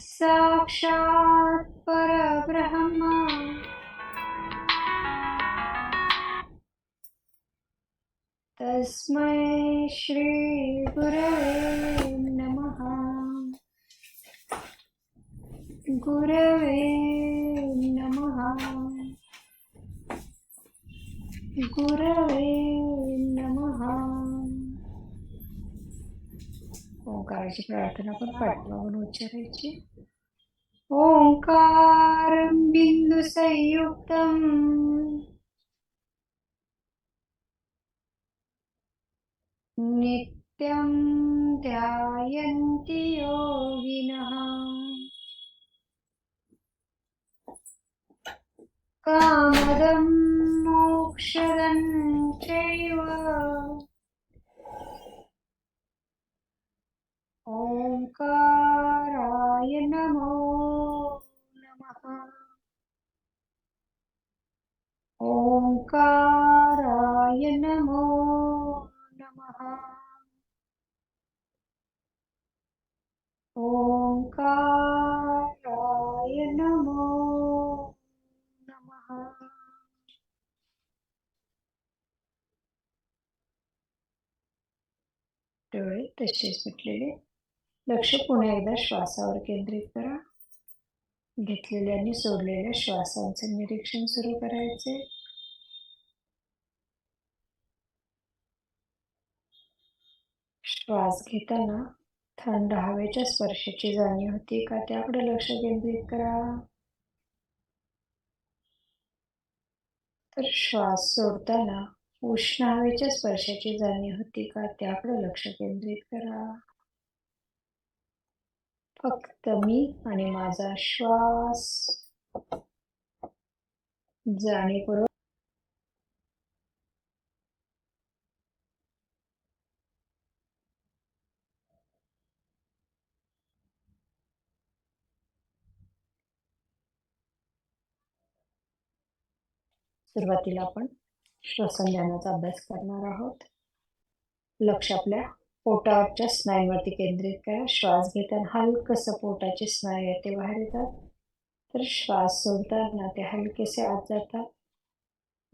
साक्षात् परब्रह्म। तस्मै श्रीगुरवे नमः। गुरवे नमः। गुरवे नमः। ओंकाराची प्रार्थना पण पाठवावून उच्चारायची ओंकारं बिन्दुसंयुक्तम् नित्यं ध्यायन्ति योगिनः कामदं मोक्षदं चैव ओङ्काराय नमो नमः ओङ्काराय नमो नमः ओङ्काराय नमो नमः डोळे तसेच मिटलेले लक्ष पुन्हा एकदा श्वासावर केंद्रित करा. घेतलेल्या आणि सोडलेल्या श्वासांचे निरीक्षण सुरू करायचे. श्वास घेताना थंड हवेच्या स्पर्शाची जाणीव होती का त्याकडे लक्ष केंद्रित करा. तर श्वास सोडताना उष्ण हवेच्या स्पर्शाची जाणीव होती का त्याकडे लक्ष केंद्रित करा. फक्त मी आणि माझा श्वास. जाणीवपूर्वक. सुरुवातीला आपण श्वसन ध्यानाचा अभ्यास करणार आहोत. लक्ष आपल्या पोटाच्या स्नायूवरती केंद्रित करा. श्वास घेताना हलकस पोटाचे स्नायू आहे ते बाहेर येतात. तर श्वास सोडताना ते हलकेसे आत जातात.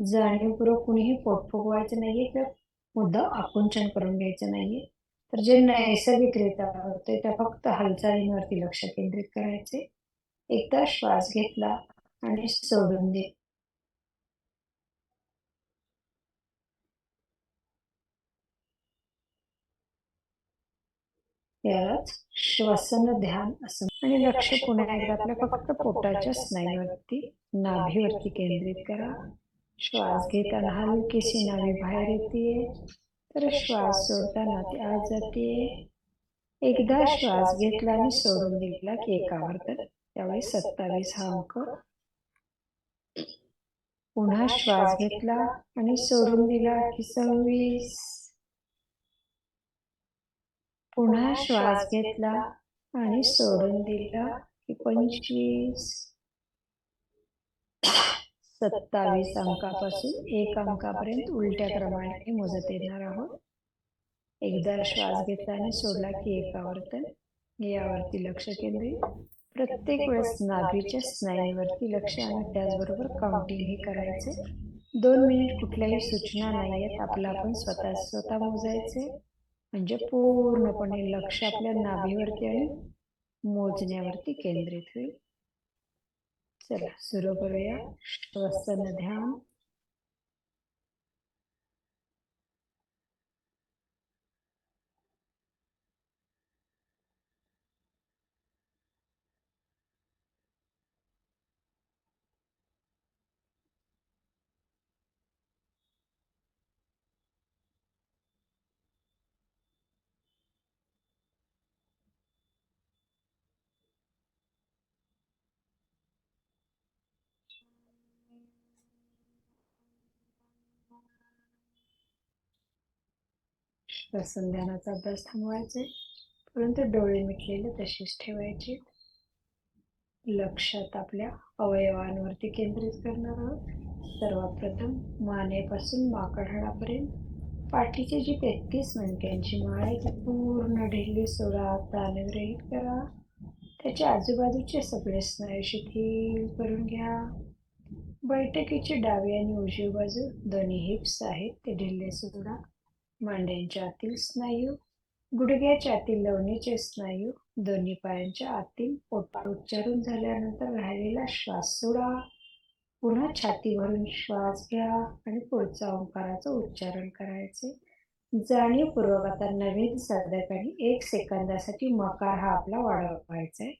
जाणीवपूर्वक कुणीही पोट फुगवायचं नाहीये किंवा मुद्दा आकुंचन करून घ्यायचं नाहीये. तर जे नैसर्गिकरित्या होते त्या फक्त हालचालींवरती लक्ष केंद्रित करायचे. एकदा श्वास घेतला आणि सोडून दे. यालाच श्वसन ध्यान असं. आणि लक्ष पुन्हा एकदा आपल्या फक्त पोटाच्या स्नायूवरती नाभीवरती केंद्रित करा. श्वास घेताना हलकीशी नाभी बाहेर येते तर श्वास सोडताना ती आत जाते एकदा श्वास घेतला आणि सोडून दिला की एकावर तर. त्यावेळी सत्तावीस हा अंक. पुन्हा श्वास घेतला आणि सोडून दिला की सव्वीस. पुन्हा श्वास घेतला आणि सोडून दिला की पंचवीस. सत्तावीस अंकापासून एक अंकापर्यंत उलट्या क्रमाने मोजत येणार आहोत. एकदा श्वास घेतला आणि सोडला की एक आवर्तन यावरती लक्ष केंद्रित. प्रत्येक वेळेस नाभीच्या स्नायूवरती लक्ष आणि त्याचबरोबर काउंटिंग हे करायचे. दोन मिनिट कुठल्याही सूचना नाही आहेत. आपलं आपण स्वतः स्वतः मोजायचे. म्हणजे पूर्णपणे लक्ष आपल्या नाभीवरती आणि मोजण्यावरती केंद्रित होईल. चला सुरू करूया. श्वसन ध्यान श्वसन ध्यानाचा अभ्यास थांबवायचे. परंतु डोळे मिटलेले तसेच ठेवायचे. लक्षात आपल्या अवयवांवरती केंद्रित करणार आहोत. सर्वप्रथम मानेपासून माकडहाडापर्यंत पाठीची जी तेहतीस मिनिटांची माळ आहे ती पूर्ण ढिल्ली सोडा ताणग्रहित करा. त्याच्या आजूबाजूचे सगळे स्नायू शिथिल करून घ्या. बैठकीची डावी आणि उजवी बाजू दोन्ही हिप्स आहेत ते ढिल्ले सोडा. मांड्यांच्या आतील स्नायू गुडघ्याच्या आतील लवणीचे स्नायू दोन्ही पायांच्या आतील पोटात उच्चारून झाल्यानंतर राहिलेला श्वास सोडा. पुन्हा छाती भरून श्वास घ्या आणि पुढचा ओंकाराचं उच्चारण करायचे. जाणीवपूर्वक आता नवीन साधकांनी एक सेकंदासाठी मकार हा आपला वाढवायचा आहे.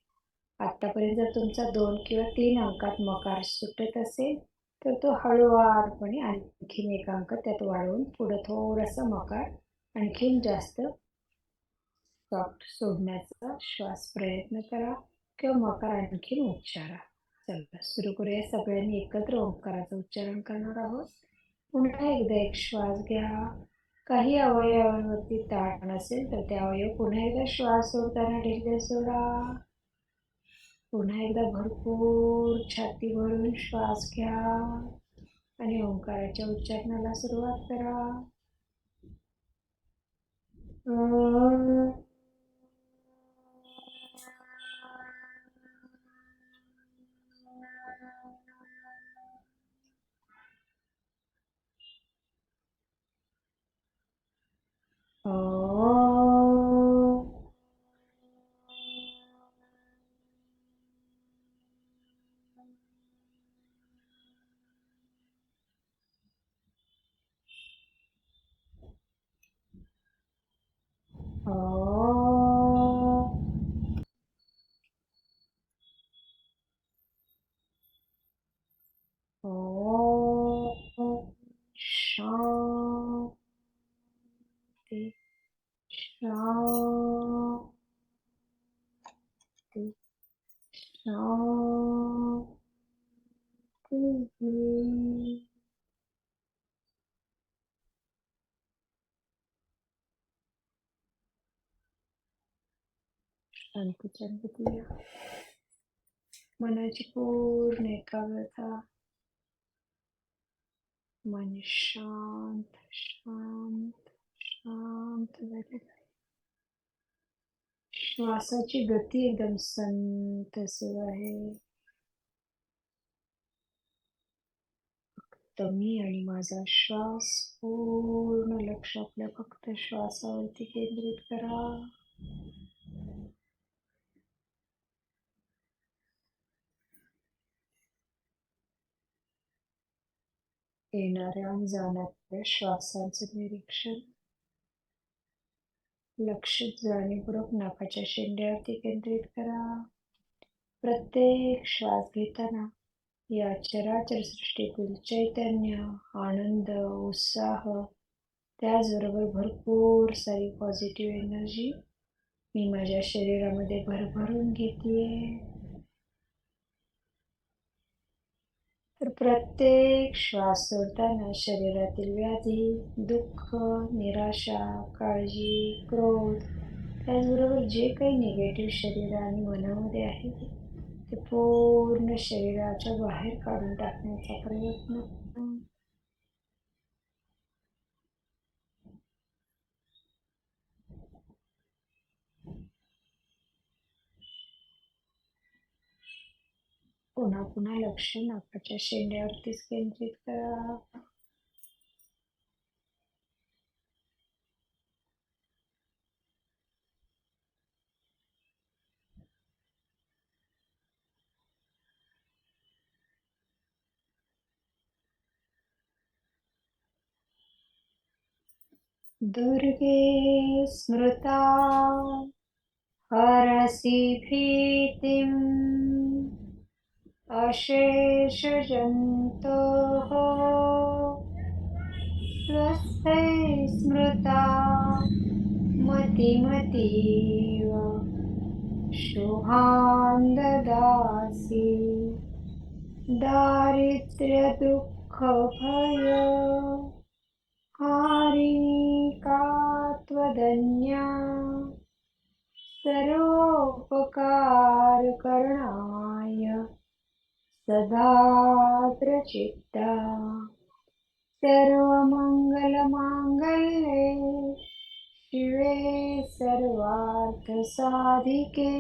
आतापर्यंत जर तुमचा दोन किंवा तीन अंकात मकार सुटत असेल तर तो हळूवारपणे आणखीन एक अंक त्यात वाढवून पुढं थोडंसं मकार आणखीन जास्त सॉफ्ट सोडण्याचा श्वास प्रयत्न करा किंवा मकार आणखीन उच्चारा. चला सुरू करूया. सगळ्यांनी एकत्र ओंकाराचं उच्चारण करणार आहोत. पुन्हा एकदा एक श्वास घ्या. काही अवयवांवरती ताण असेल तर ते अवयव पुन्हा एकदा श्वास सोडताना ढिले सोडा. पुन्हा एकदा भरपूर छाती भरून श्वास घ्या आणि ओंकाराच्या उच्चारणाला सुरुवात करा. शांती शांती शांतीच्या अनुभूतीला मनाची पूर्ण एकाग्रता मन शांत शांत शांत झाले श्वासाची गती एकदम संत सुरू आहे. फक्त मी आणि माझा श्वास पूर्ण लक्ष आपल्या फक्त श्वासावरती केंद्रित करा. येणाऱ्या आणि जाणाऱ्या श्वासांचं निरीक्षण लक्ष जाणीवपूर्वक नाकाच्या शेंड्यावरती केंद्रित करा. प्रत्येक श्वास घेताना या चराचर सृष्टीतील चैतन्य आनंद उत्साह त्याचबरोबर भरपूर सारी पॉझिटिव्ह एनर्जी मी माझ्या शरीरामध्ये भरभरून घेते प्रत्येक श्वास सोडताना शरीरातील व्याधी दुःख निराशा काळजी क्रोध त्याचबरोबर जे काही निगेटिव्ह शरीर आणि मनामध्ये आहे ते पूर्ण शरीराच्या बाहेर काढून टाकण्याचा प्रयत्न. पुन्हा पुन्हा लक्ष नाकाच्या शेंड्यावरतीच केंद्रित करा. दुर्गे स्मृता हरसि भीतिम् अशेषजन्तोः स्वस्थे स्मृता मतिमतीव शुभान् ददासि दारिद्र्यदुःखभय प्रचित्ता सर्वमङ्गलमाङ्गल्ये शिवे सर्वार्थसाधिके।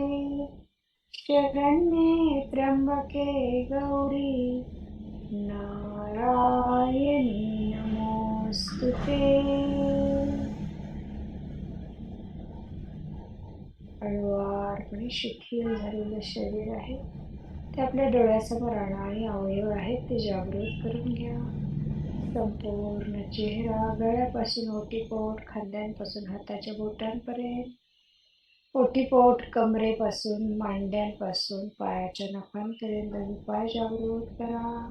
शरण्ये त्र्यम्बके गौरी, नारायणी नमोऽस्तु ते। हळुवारपणे शिथिल झालेलं शरीर आहे ते आपल्या डोळ्यासमोर आणा आणि अवयव आहेत ते जागृत करून घ्या. संपूर्ण चेहरा गळ्यापासून ओटीपोट खांद्यांपासून हाताच्या बोटांपर्यंत ओटीपोट कमरेपासून मांड्यांपासून पायाच्या नखांपर्यंत पाय जागृत करा.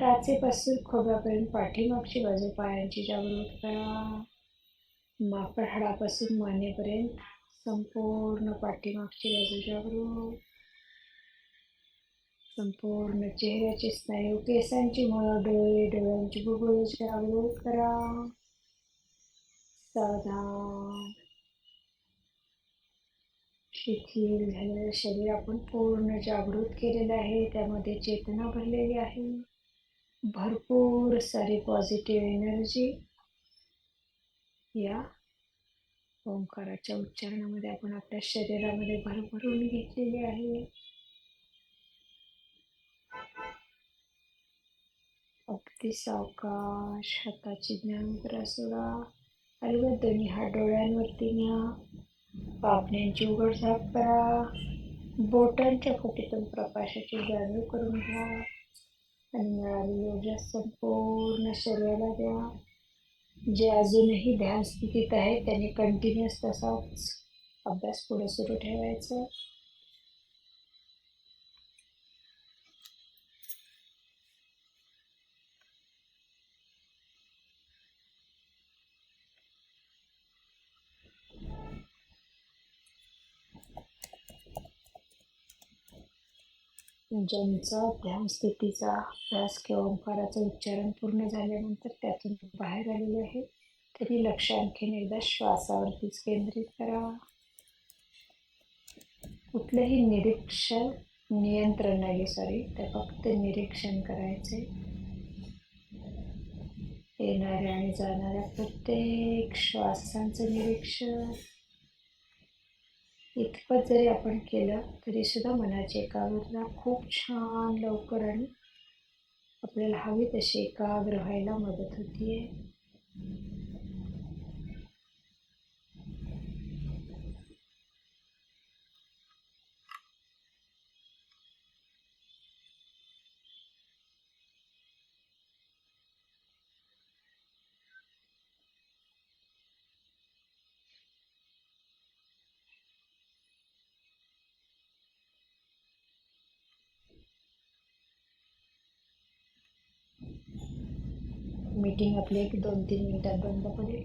टाचेपासून खोब्यापर्यंत पाठीमागची बाजू पायांची जागृत करा. माकड हाडापासून मानेपर्यंत संपूर्ण पाठीमागची बाजू जागृत. संपूर्ण चेहऱ्याचे स्नायू केसांची मुळं डोळे डोळ्यांची बुबुळ जागृत करा. साधा. शिथिल झालेलं शरीर आपण पूर्ण जागृत केलेलं आहे. त्यामध्ये चेतना भरलेली आहे. भरपूर सारी पॉझिटिव्ह एनर्जी या ओंकाराच्या उच्चारणामध्ये आपण आपल्या शरीरामध्ये भरभरून घेतलेली आहे. अगदी सावकाश हाताची ज्ञानमुद्रा सोडा. आणि मग दोन्ही हात डोळ्यांवरती न्या. पापण्यांची उघडझाप करा. बोटांच्या फुटीतून प्रकाशाची जाणीव करून घ्या. आणि मिळाली ऊर्जा संपूर्ण शरीराला द्या. जे अजूनही ध्यान स्थितीत आहे त्यांनी कंटिन्युअस तसाच अभ्यास पुढे सुरू ठेवायचा. ज्यांचा ध्यान स्थितीचा अभ्यास किंवा ओंकाराचं उच्चारण पूर्ण झाल्यानंतर त्यातून बाहेर आलेले आहे तरी लक्ष आणखीन एकदा श्वासावरतीच केंद्रित करा कुठलंही निरीक्षण नियंत्रण नाही सॉरी ते फक्त निरीक्षण करायचे. येणाऱ्या आणि जाणाऱ्या प्रत्येक श्वासांचं निरीक्षण. इतपत जरी आपण केलं तरी सुद्धा मनाची एकाग्रता खूप छान लवकर आणि आपल्याला हवी तशी एकाग्र व्हायला मदत होतीये. मीटिंग आपली एक दोन तीन मिनटात बंद पडेल.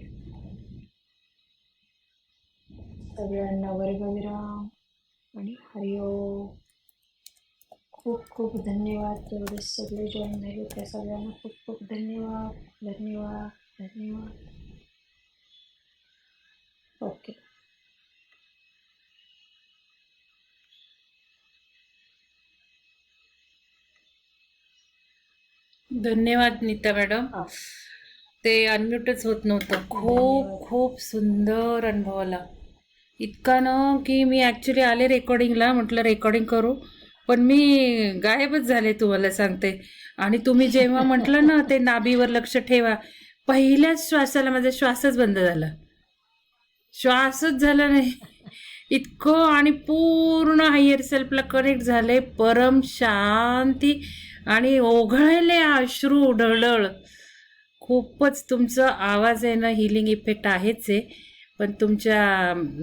सगळ्यांना वर्गविराम आणि हरिओम खूप खूप धन्यवाद. एवढे सगळे जॉईन झाले त्या सगळ्यांना खूप खूप धन्यवाद. धन्यवाद. धन्यवाद. ओके धन्यवाद नीता मॅडम. ते अनम्यूटच होत नव्हतं. खूप खूप सुंदर अनुभव आला. इतका ना की मी ॲक्च्युली आले रेकॉर्डिंगला म्हटलं रेकॉर्डिंग करू. पण मी गायबच झाले तुम्हाला सांगते. आणि तुम्ही जेव्हा म्हटलं ना ते नाभीवर लक्ष ठेवा पहिल्याच श्वासाला माझा श्वासच बंद झाला. श्वासच झाला नाही. इतकं आणि पूर्ण हायर सेल्फला कनेक्ट झाले. परम शांती. आणि ओघळले अश्रू ढळढळ. खूपच तुमचं आवाज आहे ना हिलिंग इफेक्ट आहेच आहे. पण तुमच्या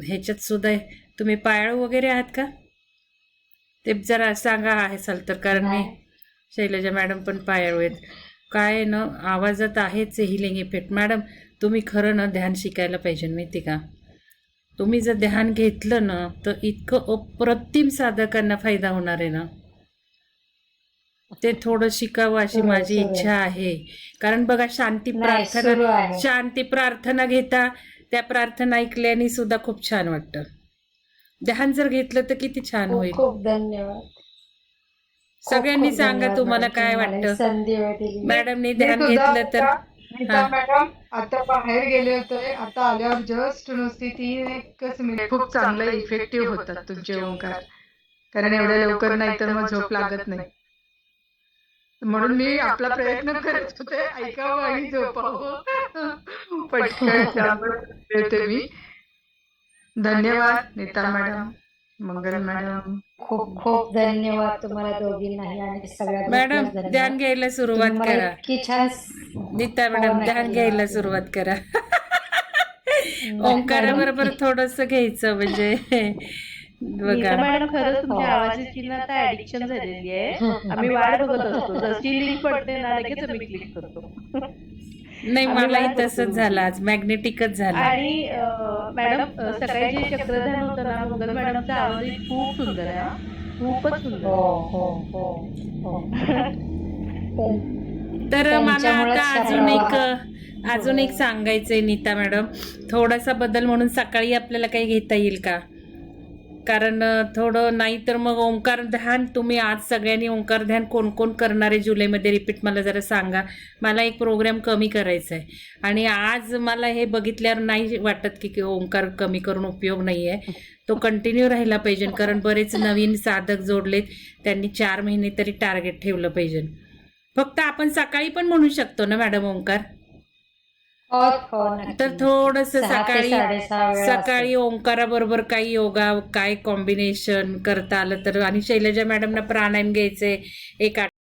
ह्याच्यात सुद्धा तुम्ही पायाळू वगैरे आहात का? ते जरा सांगा आहे असाल तर कारण मी शैलजा मॅडम पण पायाळू आहेत. काय आहे ना आवाजात आहेच आहे हिलिंग इफेक्ट मॅडम तुम्ही खरं ना ध्यान शिकायला पाहिजे माहिती का? तुम्ही जर ध्यान घेतलं ना तर इतकं अप्रतिम साधकांना फायदा होणार आहे ना. ते थोडं शिकावं अशी आहे, माझी आहे. इच्छा आहे. कारण बघा शांती प्रार्थना. शांती प्रार्थना घेता त्या प्रार्थना ऐकल्याने सुद्धा खूप छान वाटतं. ध्यान जर घेतलं तर किती छान खूप होईल. खूप धन्यवाद. सगळ्यांनी सांगा तुम्हाला काय वाटतं? मॅडमनी ध्यान घेतलं तर हा. मॅडम आता बाहेर गेले होते. आता आल्यावर जस्ट नुसती तीन एकच मिनिट खूप चांगलं इफेक्टिव्ह होतात तुमचे ओंकार. कारण एवढ्या लवकर नाही तर मग झोप लागत नाही. म्हणून मी आपला प्रयत्न करत होते. ऐकावं आणि झोपावं. पटकन मी. धन्यवाद नीता मॅडम. मंगल मॅडम. खूप खूप धन्यवाद तुम्हाला दोघींनाही आणि सगळ्या मॅडम. ध्यान घ्यायला सुरुवात करा. इतकी छान नीता मॅडम. ध्यान घ्यायला सुरुवात करा. ओंकाराबरोबर थोडस घ्यायचं म्हणजे. मॅडम खरंच तुमच्या हो. आवाजाची ना आता ऍडिक्शन झालेली आहे. आम्ही वाट बघत असतो जशी लिंक पडते ना लगेच आम्ही क्लिक करतो. नाही मलाही तसंच. झालं आज. मॅग्नेटिकच झालं. आणि मॅडम सकाळी जे चक्रधान होतं ना मंगल मॅडमचा आवाज खूप सुंदर आहे. हा. खूपच सुंदर हो आहे. हो तर- मला आता अजून एक. अजून एक सांगायचंय नीता मॅडम. थोडासा बदल म्हणून सकाळी आपल्याला काही घेता येईल का? कारण थोडं नाही तर मग ओंकार ध्यान तुम्ही आज सगळ्यांनी ओंकार ध्यान कोण कोण करणारे जुलैमध्ये रिपीट मला जरा सांगा. मला एक प्रोग्राम कमी करायचा आहे आणि आज मला हे बघितल्यावर नाही वाटत की की ओंकार कमी करून उपयोग नाही आहे तो कंटिन्यू राहिला पाहिजे. कारण बरेच नवीन साधक जोडलेत. त्यांनी चार महिने तरी टार्गेट ठेवलं पाहिजे. फक्त आपण सकाळी पण म्हणू शकतो ना मॅडम ओंकार? हो तर थोडस सकाळी सकाळी ओंकाराबरोबर काही योगा काय कॉम्बिनेशन करता आलं तर? आणि शैलजा मॅडमना प्राणायाम घ्यायचे एक आठ